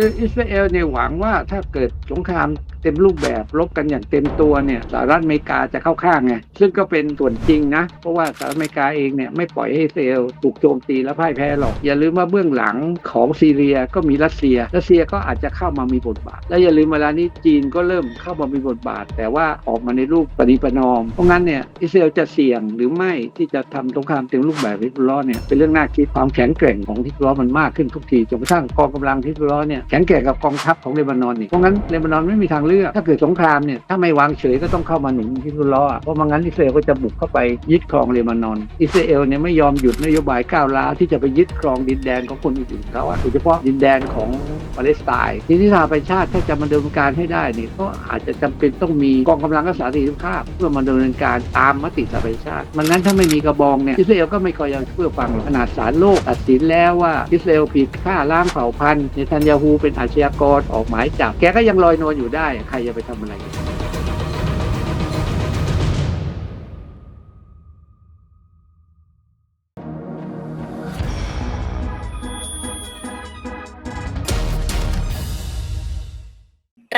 คืออิสราเอลเนี่ยหวังว่าถ้าเกิดสงคราม เต็มรูปแบบรบกันอย่างเต็มตัวเนี่ยสหรัฐอเมริกาจะเข้าข้างไงซึ่งก็เป็นส่วนจริงนะ เพราะว่าสหรัฐอเมริกาเองเนี่ยไม่ปล่อยให้เอลถูกโจมตีและพ่ายแพ้หรอก อย่าลืมว่าเบื้องหลังของซีเรียก็มีรัสเซีย รัสเซียก็อาจจะเข้ามามีบทบาท และอย่าลืมเวลานี้จีนก็เริ่มเข้ามามีบทบาท แต่ว่าออกมาในรูปปณิปนอม เพราะงั้นเนี่ยอิสราเอลจะเสี่ยงหรือไม่ที่จะทำสงครามเต็มรูปแบบฮิซบุลอเนี่ยเป็นเรื่องน่าคิดความแข็งแกร่งของฮิซบุลอมันมากขึ้นทุกทีจนกระทั่งกองกำลังฮิซบุลอเนี่ยแข็งแกร่งกับกองทัพของเลบานอนอีกเพราะงั้นเลบานอนไม่มีทางเลือก ถ้าเกิดสงครามเนี่ยถ้าไม่วางเฉยก็ต้องเข้ามาหนุนฮิซุลลอฮ์อะเพราะม่งั้นอิสราเอลก็จะบุกเข้าไปยึดครองเลบานอน อิสราเอลเนี่ยไม่ยอมหยุดนโยบายก้าวร้าวที่จะไปยึดครองดินแดนของคนอื่นๆเขาอะโดยเฉพาะดินแดนของปาเลสไตน์ทีนี้สหประชาชาติถ้าจะมาดำเนินการให้ได้เนี่ยก็อาจจะจำเป็นต้องมีกองกำลังรักษาสันติภาพ เพื่อมาดำเนินการตามมติสหประชาชาติมันนั้นถ้าไม่มีกระบองเนี่ยอิสราเอลก็ไม่คอยยังเพื่อฟังขนาดศาลโลกตัดสินแล้วว่าอิสราเอลผิดฆ่าล้างเผ่าพันธุ์เนทันยาฮูเป็นอาชญากรออกหมายจับแกก็ยังลอยนวลอยู่ได้ใครจะไปทำอะไร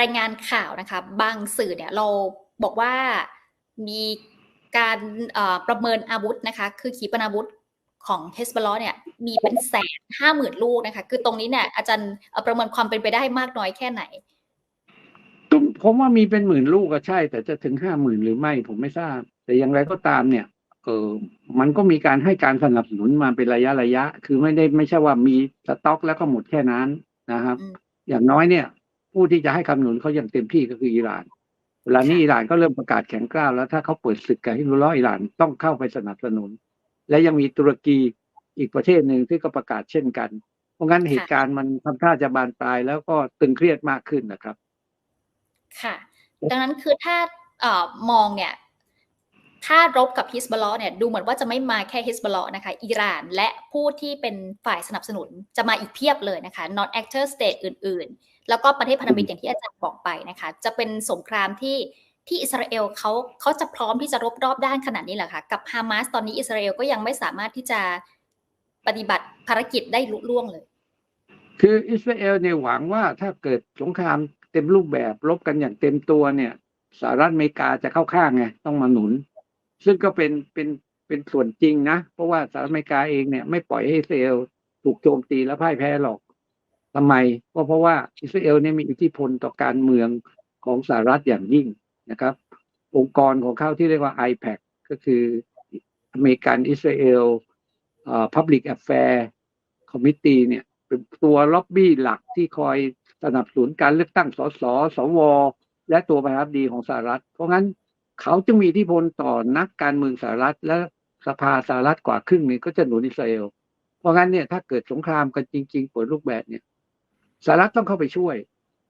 รายงานข่าวนะคะ บางสื่อเนี่ยเราบอกว่ามีการประเมินอาวุธนะคะ คือขีปนาวุธของเฮสบอลเนี่ยมีเป็นแสนห้าหมื่นลูกนะคะ คือตรงนี้เนี่ยอาจารย์ประเมินความเป็นไปได้มากน้อยแค่ไหน ตุ้มผมว่ามีเป็นหมื่นลูกก็ใช่ แต่จะถึงห้าหมื่นหรือไม่ผมไม่ทราบ แต่อย่างไรก็ตามเนี่ย เออมันก็มีการให้การสนับสนุนมาเป็นระยะระยะ คือไม่ได้ไม่ใช่ว่ามีสต็อกแล้วก็หมดแค่นั้นนะครับอืมอย่างน้อยเนี่ย ผู้ที่จะให้คำหนุนเขาอย่างเต็มที่ก็คืออิหร่านเวลานี้อิหร่านก็เริ่มประกาศแข็งกร้าวแล้วถ้าเขาเปิดศึกกับฮิซบุลลอฮ์อิหร่านต้องเข้าไปสนับสนุน และยังมีตุรกีอีกประเทศหนึ่งที่ก็ประกาศเช่นกัน เพราะงั้นเหตุการณ์มันทำท่าจะบานปลายแล้วก็ตึงเครียดมากขึ้นนะครับ ค่ะ ดังนั้นคือถ้าเอ่อมองเนี่ยถ้ารบกับฮิสบอลเนี่ยดูเหมือนว่าจะไม่มาแค่ฮิสบอลนะคะอิหร่านและผู้ที่เป็นฝ่ายสนับสนุนจะมาอีกเพียบเลยนะคะ non actor state อื่น ๆ แล้วก็ประเทศพันธมิตรอย่างที่อาจารย์บอกไปนะคะ จะเป็นสงครามที่ที่อิสราเอลเขาเขาจะพร้อมที่จะรบรอบด้านขนาดนี้เหรอคะกับฮามาสตอนนี้อิสราเอลก็ยังไม่สามารถที่จะปฏิบัติภารกิจได้ลุล่วงเลย คืออิสราเอลเนี่ยหวังว่าถ้าเกิดสงคราม เต็มรูปแบบรบกันอย่างเต็มตัวเนี่ยสหรัฐอเมริกาจะเข้าข้างไงต้องมาหนุน ซึ่งก็เป็นเป็นเป็นส่วนจริงนะ เพราะว่าสหรัฐอเมริกาเองเนี่ยไม่ปล่อยให้อิสราเอลถูกโจมตีและพ่ายแพ้หรอกทำไมก็เพราะว่าอิสราเอลเนี่ยมีอิทธิพลต่อการเมืองของสหรัฐอย่างยิ่งนะครับ องค์กรของเขาที่เรียกว่า IPAC ก็คืออเมริกันอิสราเอล Public Affair Committee เนี่ยเป็นตัวล็อบบี้หลักที่คอย สนับสนุนการเลือกตั้งสสสว และตัวประธานาธิบดีของสหรัฐ เพราะงั้นเขาจึงมีอิทธิพลต่อนักการเมืองสหรัฐ และสภาสหรัฐกว่าครึ่งหนึงก็จะหนุนอิสราเอล เพราะงั้นเนี่ยถ้าเกิดสงครามกันจริง ๆ เปิดรูปแบบเนี่ยสหรัฐต้องเข้าไปช่วย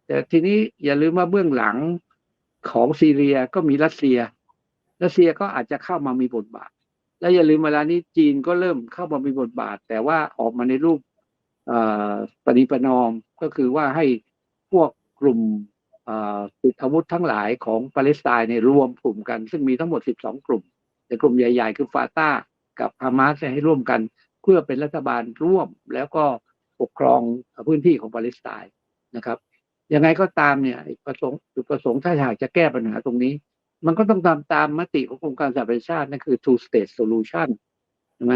แต่ทีนี้อย่าลืมว่าเบื้องหลังของซีเรียก็มีรัสเซีย รัสเซียก็อาจจะเข้ามามีบทบาท และอย่าลืมเวลานี้จีนก็เริ่มเข้ามามีบทบาท แต่ว่าออกมาในรูป ปณิปนอมก็คือว่าให้พวกกลุ่มติดอาวุธทั้งหลายของปาเลสไตน์เนี่ยรวมกลุ่มกัน ซึ่งมีทั้งหมด 12 กลุ่ม แต่กลุ่มใหญ่ ๆ คือฟาต้ากับฮามาสให้ร่วมกันเพื่อเป็นรัฐบาลร่วมแล้วก็ปกครองพื้นที่ของปาเลสไตน์นะครับยังไงก็ตามเนี่ยประสงค์จุดประสงค์ถ้าอยากจะแก้ปัญหาตรงนี้ มันก็ต้องตามตามมติขององค์การสหประชาชาตินั่นคือ two state solution ใช่ไหม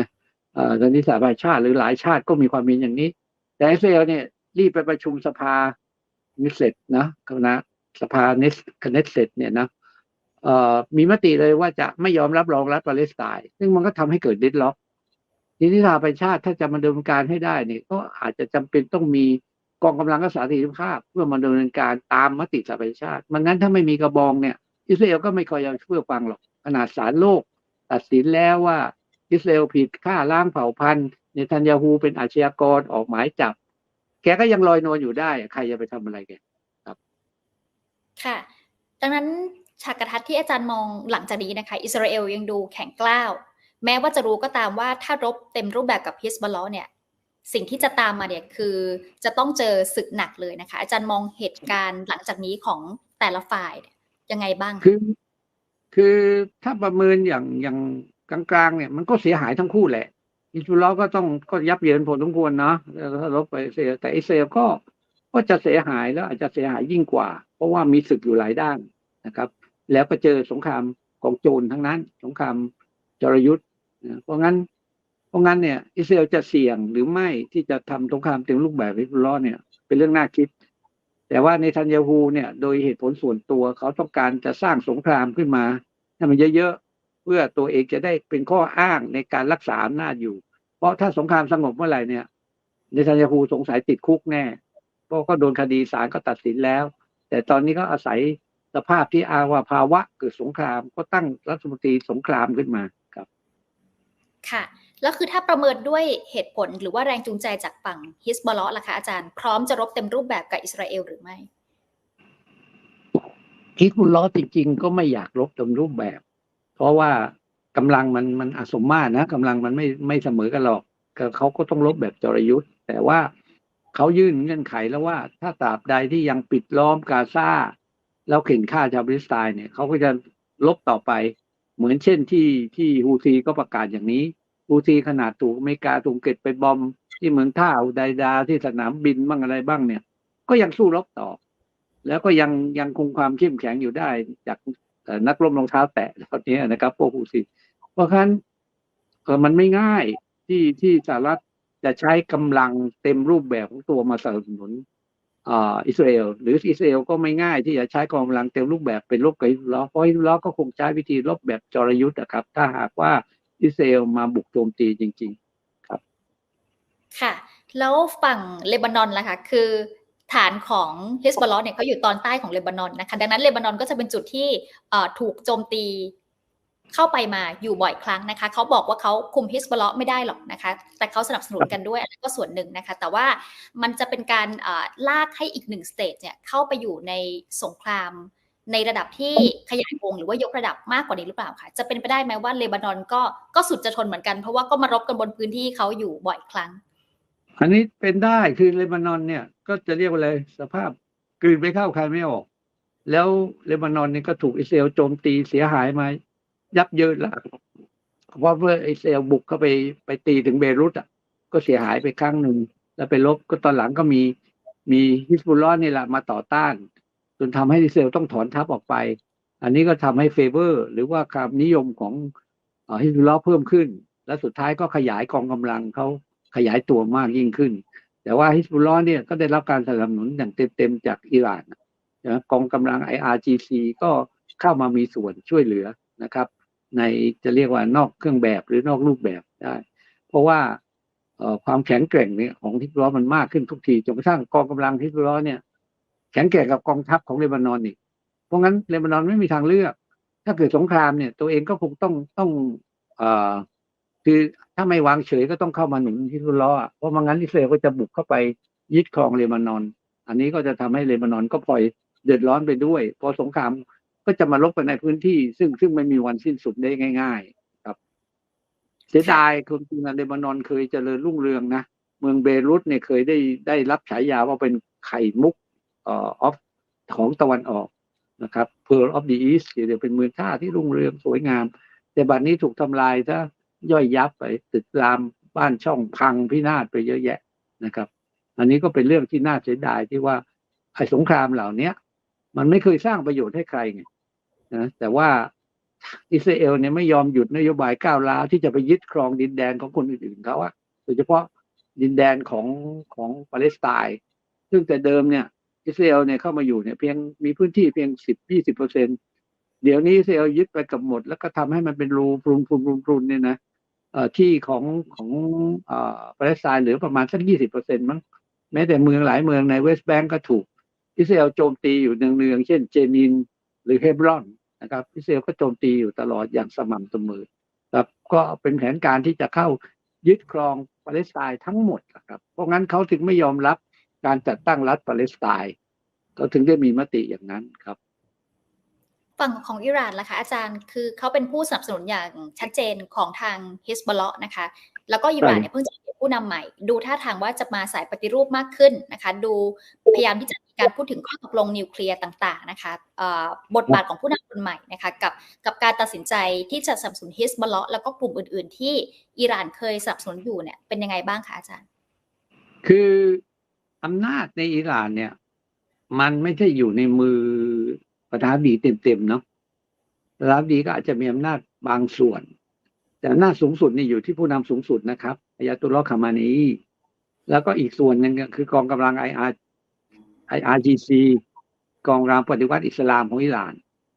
อ่อตอนนี้สหประชาชาติหรือหลายชาติก็มีความเห็นอย่างนี้ แต่อิสราเอลเนี่ยรีบไปประชุมสภานิเซตนะคณะสภาเนสคเนสเซตเนี่ยนะเอ่อมีมติเลยว่าจะไม่ยอมรับรองรัฐปาเลสไตน์ซึ่งมันก็ทำให้เกิดดิดล็อกทีนี้สหประชาติถ้าจะมาดำเนินการให้ได้เนี่ยก็อาจจะจำเป็นต้องมีกองกำลังรักษาสันติภาพ เพื่อมาดำเนินการตามมติสหประชาติมันงั้นถ้าไม่มีกระบองเนี่ย อิสราเอลก็ไม่คอยยังเพื่อฟังหรอกขนาดศาลโลก ตัดสินแล้วว่า อิสราเอลผิดฆ่าล้างเผ่าพันธุ์เนทันยาฮูเป็นอาชญากรออกหมายจับ แกก็ยังลอยนวลอยู่ได้ ใครจะไปทำอะไรแกค่ะ ดังนั้นฉากกระทัดที่อาจารย์มองหลังจากนี้นะคะ อิสราเอลยังดูแข็งกล้าว แม้ว่าจะรู้ก็ตามว่าถ้ารบเต็มรูปแบบกับฮิสบอลเนี่ย สิ่งที่จะตามมาเนี่ยคือ จะต้องเจอศึกหนักเลยนะคะ อาจารย์มองเหตุการณ์หลังจากนี้ของแต่ละฝ่ายเนี่ยยังไงบ้างคะคือคือถ้าประเมินอย่างอย่าง กลางๆเนี่ยมันก็เสียหายทั้งคู่แหละอิสราเอลก็ต้องก็ยับเยินพอสมควรเนาะถ้ารบไปอิสราเอลแต่อิสราเอลก็ก็จะเสียหายแล้วอาจจะเสียหายยิ่งกว่า เพราะว่ามีศึกอยู่หลายด้านนะครับ แล้วก็เจอสงครามกองโจรทั้งนั้น สงครามจรยุทธ์นะเพราะงั้น เพราะงั้นเนี่ยอิสราเอลจะเสี่ยงหรือไม่ที่จะทำสงครามเต็มรูปแบบฮิสบุลลอฮ์เนี่ย เป็นเรื่องน่าคิด แต่ว่าในทันยาฮูเนี่ย โดยเหตุผลส่วนตัวเขาต้องการจะสร้างสงครามขึ้นมาให้มันเยอะ เพื่อตัวเองจะได้เป็นข้ออ้างในการรักษาอำนาจอยู่ เพราะถ้าสงครามสงบเมื่อไหร่เนี่ยในทันยาฮูสงสัยติดคุกแน่ เพราะก็โดนคดีศาลก็ตัดสินแล้ว แต่ตอนนี้ก็อาศัยสภาพที่อาวาภาวะเกิดสงครามก็ตั้งรัฐมนตรีสงครามขึ้นมาครับ ค่ะ แล้วคือถ้าประเมินด้วยเหตุผลหรือว่าแรงจูงใจจากฝั่งฮิสบอลล่ะคะอาจารย์พร้อมจะรบเต็มรูปแบบกับอิสราเอลหรือไม่ฮิสบุลลอฮ์จริง ๆ ก็ไม่อยากรบเต็มรูปแบบ เพราะว่ากำลังมันมันอสมมาตรนะกำลังมันไม่ไม่เสมอกันหรอกเขาก็ต้องรบแบบจรยุทธ์ แต่ว่าเขายื่นเงื่อนไขแล้วว่า ถ้าตราบใดที่ยังปิดล้อมกาซาแล้วเข็นฆ่าชาวปาเลสไตน์เนี่ยเขาก็จะลบต่อไป เหมือนเช่นที่ที่ฮูซีก็ประกาศอย่างนี้ฮูซีขนาดถูกอเมริกาถูกเก็บไปบอม ที่เมืองท่าอุดดาที่สนามบินบ้างอะไรบ้างเนี่ย ก็ยังสู้รบต่อ แล้วก็ยังยังคงความเข้มแข็งอยู่ได้จาก นักรบรองเท้าแตะตอนนี้นะครับพวกฮูซีเพราะฉะนั้นมันไม่ง่ายที่ที่สหรัฐจะใช้กำลังเต็มรูปแบบของตัวมาสนับสนุนอ่าอิสราเอลหรืออิสราเอลก็ไม่ง่ายที่จะใช้กองกำลังเต็มรูปแบบเป็นรบกับอิสราเอลเพราะอิสราเอลก็คงใช้วิธีรบแบบจรยุทธ์นะครับ ถ้าหากว่าอิสราเอลมาบุกโจมตีจริง ๆค่ะ แล้วฝั่งเลบานอนล่ะคะคือ ฐานของฮิสบอลเนี่ยเขาอยู่ตอนใต้ของเลบานอนนะคะดังนั้นเลบานอนก็จะเป็นจุดที่ถูกโจมตีเข้าไปมาอยู่บ่อยครั้งนะคะเขาบอกว่าเขาคุมฮิสบอลไม่ได้หรอกนะคะ แต่เขาสนับสนุนกันด้วยอันนั้นก็ส่วนหนึ่งนะคะ แต่ว่ามันจะเป็นการลากให้อีกหนึ่งสเตจเนี่ยเข้าไปอยู่ในสงครามในระดับที่ขยายวงหรือว่ายกระดับมากกว่านี้หรือเปล่าคะจะเป็นไปได้ไหมว่าเลบานอนก็ก็สุดจะทนเหมือนกันเพราะว่าก็มารบกันบนพื้นที่เขาอยู่บ่อยครั้ง อันนี้เป็นได้คือเลบานอนเนี่ย ก็จะเรียกว่าอะไรสภาพกลืนไปเข้าใครไม่ออก แล้วเลบานอนเนี่ยก็ถูกอิสราเอลโจมตีเสียหายมายับเยินแล้วเพราะว่าอิสราเอลบุกเข้าไปไปตีถึงเบรุตอะ ก็เสียหายไปครั้งหนึ่งแล้วไปลบก็ตอนหลังก็มีมีฮิสบุลลอฮ์นี่แหละมาต่อต้าน จนทำให้อิสราเอลต้องถอนทัพออกไป อันนี้ก็ทำให้เฟเวอร์ หรือว่าความนิยมของฮิสบุลลอเพิ่มขึ้น และสุดท้ายก็ขยายกองกำลังเขา ขยายตัวมากยิ่งขึ้น แต่ว่าฮิสบุลลอฮ์เนี่ยก็ได้รับการสนับสนุนอย่างเต็มๆจากอิหร่านนะกองกำลัง IRGC ก็เข้ามามีส่วนช่วยเหลือนะครับ ในจะเรียกว่านอกเครื่องแบบหรือนอกรูปแบบได้ เพราะว่าความแข็งแกร่งเนี่ยของฮิสบุลลอฮ์มันมากขึ้นทุกทีจนกระทั่งกองกำลังฮิสบุลลอฮ์เนี่ยแข็งแกร่งกับกองทัพของเลบานอนอีกเพราะงั้นเลบานอนไม่มีทางเลือก ถ้าเกิดสงครามเนี่ยตัวเองก็คงต้องต้องอคือ ถ้าไม่วางเฉยก็ต้องเข้ามาหนุนฮิสบุลลอฮ์อะเพราะมันงั้นอิสราเอลก็จะบุกเข้าไปยึดครองเลบานอน อันนี้ก็จะทำให้เลบานอนก็พลอยเดือดร้อนไปด้วยพราะสงครามก็จะมาลบกันในพื้นที่ ซึ่งซึ่งไม่มีวันสิ้นสุดได้ง่าย ๆ ครับ เสียดายคุณจริงๆอะเลบานอนเคยเจริญรุ่งเรืองนะเมืองเบรุตเนี่ยเคยได้ได้รับฉายาว่าเป็นไข่มุกเอ่อออฟของตะวันออกนะครับ Pearl of the East เดี๋ยวเป็นเมืองท่าที่รุ่งเรืองสวยงาม แต่บัดนี้ถูกทำลายซะ ย่อยยับไปตึกรามบ้านช่องพังพินาศไปเยอะแยะนะครับ อันนี้ก็เป็นเรื่องที่น่าเสียดายที่ว่าไอ้สงครามเหล่าเนี้ย มันไม่เคยสร้างประโยชน์ให้ใครไงนะแต่ว่าอิสราเอลเนี่ยไม่ยอมหยุดนโยบายก้าวร้าวที่จะไปยึดครองดินแดนของคนอื่นๆเขาอะโดยเฉพาะดินแดนของของปาเลสไตน์ซึ่งแต่เดิมเนี่ยอิสราเอลเนี่ยเข้ามาอยู่เนี่ยเพียงมีพื้นที่เพียงสิบยี่สิบเปอร์เซ็นเดี๋ยวนี้อิสราเอลยึดไปกับหมด แล้วก็ทำให้มันเป็นรูปรุนปรุนปรุนปรุนเนี่ยนะ ที่ของของอปาเลสไตน์เหลือประมาณสักยี่สิบเปอร์เซ็นต์มั้งแม้แต่เมืองหลายเมืองในเวสต์แบงก์ก็ถูกอิสราเอลโจมตีอยู่เนืองๆเช่นเจนินหรือเฮบรอนนะครับอิสราเอลก็โจมตีอยู่ตลอดอย่างสม่ำเสมอครับก็เป็นแผนการที่จะเข้ายึดครองปาเลสไตน์ทั้งหมดครับเพราะงั้นเขาถึงไม่ยอมรับการจัดตั้งรัฐปาเลสไตน์เขาถึงได้มีมติอย่างนั้นครับ ฝั่งของอิหร่านล่ะคะอาจารย์คือเขาเป็นผู้สนับสนุนอย่างชัดเจนของทางฮิสบอลนะคะ แล้วก็อิหร่านเนี่ยเพิ่งจะเป็นผู้นำใหม่ ดูท่าทางว่าจะมาสายปฏิรูปมากขึ้นนะคะ ดูพยายามที่จะมีการพูดถึงข้อตกลงนิวเคลียร์ต่าง ๆ นะคะเอ่อบทบาทของผู้นำคนใหม่นะคะกับกับการตัดสินใจที่จะสนับสนุนฮิสบอลแล้วก็กลุ่มอื่น ๆ ที่อิหร่านเคยสนับสนุนอยู่เนี่ยเป็นยังไงบ้างคะอาจารย์ คืออำนาจในอิหร่านเนี่ย มันไม่ใช่อยู่ในมือ ประธานดีเต็มๆเนาะประธานดีก็อาจจะมีอำนาจบางส่วน แต่อำนาจสูงสุดนี่อยู่ที่ผู้นำสูงสุดนะครับอายาตุลลอฮ์คามานีแล้วก็อีกส่วนหนึ่งคือกองกำลังไออาร์ไออาร์จีซีกองกำลังปฏิวัติอิสลามของอิหร่าน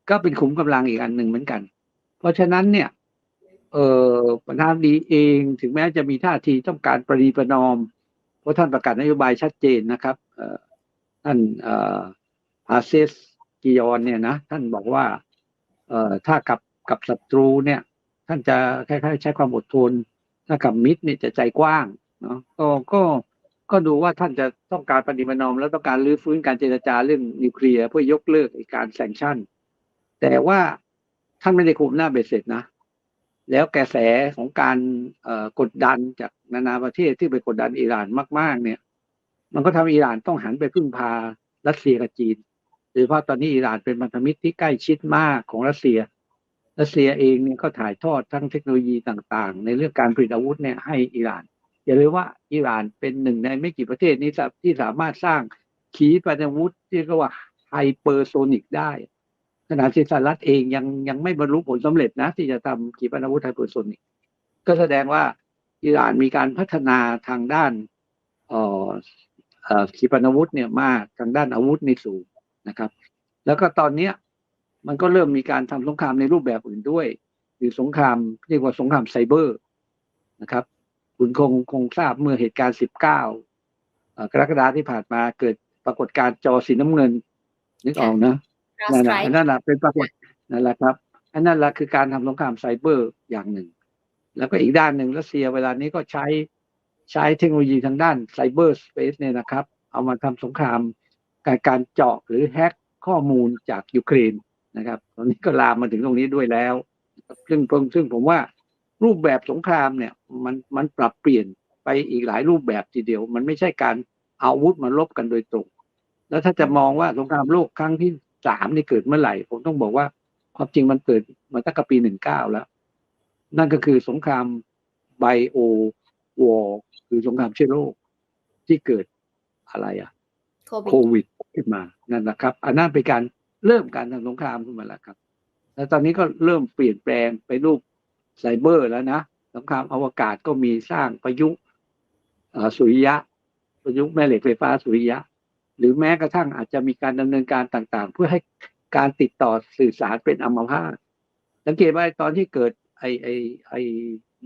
ก็เป็นขุมกำลังอีกอันหนึ่งเหมือนกัน เพราะฉะนั้นเนี่ยเออประธานดีเองถึงแม้จะมีท่าทีต้องการประนีประนอม เพราะท่านประกาศนโยบายชัดเจนนะครับท่านอาเซส กิยอนเนี่ยนะท่านบอกว่า เอ่อถ้ากับกับศัตรูเนี่ย ท่านจะคล้ายๆใช้ความอดทนถ้ากับมิตรเนี่ยจะใจกว้างเนาะก็ก็ก็ดูว่าท่านจะต้องการปฏิบัตินอม แล้วต้องการรื้อฟื้นการเจรจาเรื่องนิวเคลียร์เพื่อยกเลิกการแซงชั่น แต่ว่าท่านไม่ได้คุมหน้าเบ็ดเสร็จนะ แล้วกระแสของการเอ่อกดดันจากนานาประเทศที่ไปกดดันอิหร่านมาก ๆ เนี่ย มันก็ทำให้อิหร่านต้องหันไปพึ่งพารัสเซียกับจีน ยเฉพาะตอนนี้อิหร่านเป็นพันธมิตรที่ใกล้ชิดมากของรัสเซีย รัสเซียเองเนี่ยก็ถ่ายทอดทั้งเทคโนโลยีต่างๆ ในเรื่องการผลิตอาวุธเนี่ยให้อิหร่าน อย่าลืมว่าอิหร่านเป็นหนึ่งในไม่กี่ประเทศนี้ที่สามารถสร้างขีปนาวุธที่เรียกว่าไฮเปอร์โซนิกได้ขณะที่สหรัฐเองยังยังไม่บรรลุผลสำเร็จนะ ที่จะทำขีปนาวุธไฮเปอร์โซนิกก็แสดงว่าอิหร่านมีการพัฒนาทางด้านอ่อเอ่อขีปนาวุธเนี่ยมากทางด้านอาวุธในสูง นะครับ แล้วก็ตอนเนี้ยมันก็เริ่มมีการทำสงครามในรูปแบบอื่นด้วย หรือสงครามเรียกว่าสงครามไซเบอร์นะครับ คุณคงคงทราบเมื่อเหตุการณ์19กรกฎาที่ผ่านมาเกิดปรากฏการณ์จอสีน้ำเงินนึกออกนะ Cross นั่นแหละ Strike นั่นแหละเป็นปรากฏนั่นแหละครับอันนั่นแหละคือการทำสงครามไซเบอร์อย่างหนึ่ง แล้วก็อีกด้านหนึ่งรัสเซียเวลานี้ก็ใช้ใช้เทคโนโลยีทางด้านไซเบอร์สเปซเนี่ยนะครับ เอามาทำสงคราม การเจาะหรือแฮกข้อมูลจากยูเครนนะครับตอนนี้ก็ลามมาถึงตรงนี้ด้วยแล้วซึ่งซึ่งซึ่งผมว่ารูปแบบสงครามเนี่ยมันมันปรับเปลี่ยนไปอีกหลายรูปแบบทีเดียว มันไม่ใช่การเอาอาวุธมาลบกันโดยตรง แล้วถ้าจะมองว่าสงครามโลกครั้งที่สามนี่เกิดเมื่อไหร่ ผมต้องบอกว่าความจริงมันเกิดมาตั้งแต่ปีหนึ่งเก้าแล้ว นั่นก็คือสงครามไบโอวอร์คือสงครามเชื้อโรคที่เกิดอะไรอะ โควิดขึ้นมานั่นแหละครับ อันนั้นเป็นการเริ่มการทำสงครามขึ้นมาแล้วครับ แล้วตอนนี้ก็เริ่มเปลี่ยนแปลงไปรูปไซเบอร์แล้วนะสงครามอวกาศก็มีสร้างประยุกต์สุริยะ ประยุกต์แม่เหล็กไฟฟ้าสุริยะ หรือแม้กระทั่งอาจจะมีการดำเนินการต่างๆ เพื่อให้การติดต่อสื่อสารเป็นอัมพาตสังเกตว่าตอนที่เกิดไอไอไอ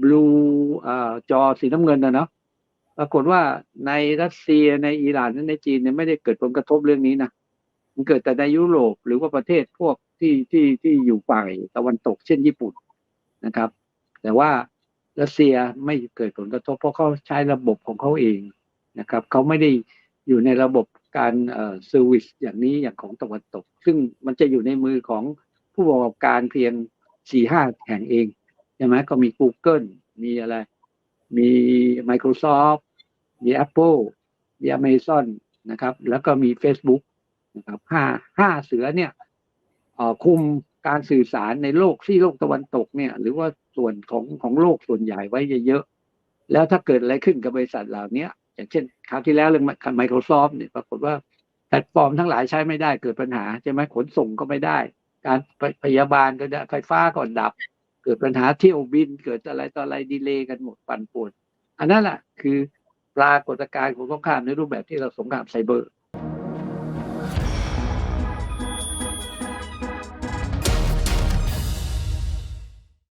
บลูอ่าจอสีน้ำเงินนะเนาะ ปรากฏว่าในรัสเซียในอิหร่านและในจีนเนี่ยไม่ได้เกิดผลกระทบเรื่องนี้นะมันเกิดแต่ในยุโรปหรือว่าประเทศพวกที่ที่ที่อยู่ฝ่ายตะวันตกเช่นญี่ปุ่นนะครับ แต่ว่ารัสเซียไม่เกิดผลกระทบเพราะเขาใช้ระบบของเขาเองนะครับเขาไม่ได้อยู่ในระบบการเอ่อเซอร์วิสอย่างนี้อย่างของตะวันตก ซึ่งมันจะอยู่ในมือของผู้ประกอบการเพียงสี่ห้าแห่งเองใช่ไหมก็มี Google มีอะไร มี Microsoft มี Apple มี Amazon นะครับ แล้วก็มี Facebook นะครับห้าห้าเสือเนี่ยอ่คุมการสื่อสารในโลกที่โลกตะวันตกเนี่ย หรือว่าส่วนของของโลกส่วนใหญ่ไว้เยอะๆแล้วถ้าเกิดอะไรขึ้นกับบริษัทเหล่านี้อย่างเช่นคราวที่แล้วเรื่อง Microsoft เนี่ยปรากฏว่าแพลตฟอร์มทั้งหลายใช้ไม่ได้เกิดปัญหาใช่ไหมขนส่งก็ไม่ได้ การพยาบาลก็ได้ไฟฟ้าก็ดับ เกิดปัญหาเที่ยวบิน เกิดอะไรต่ออะไรดีเลย์กันหมดปั่นป่วนอันนั้นแหละคือปรากฏการณ์ของสงครามในรูปแบบที่เราสงครามไซเบอร์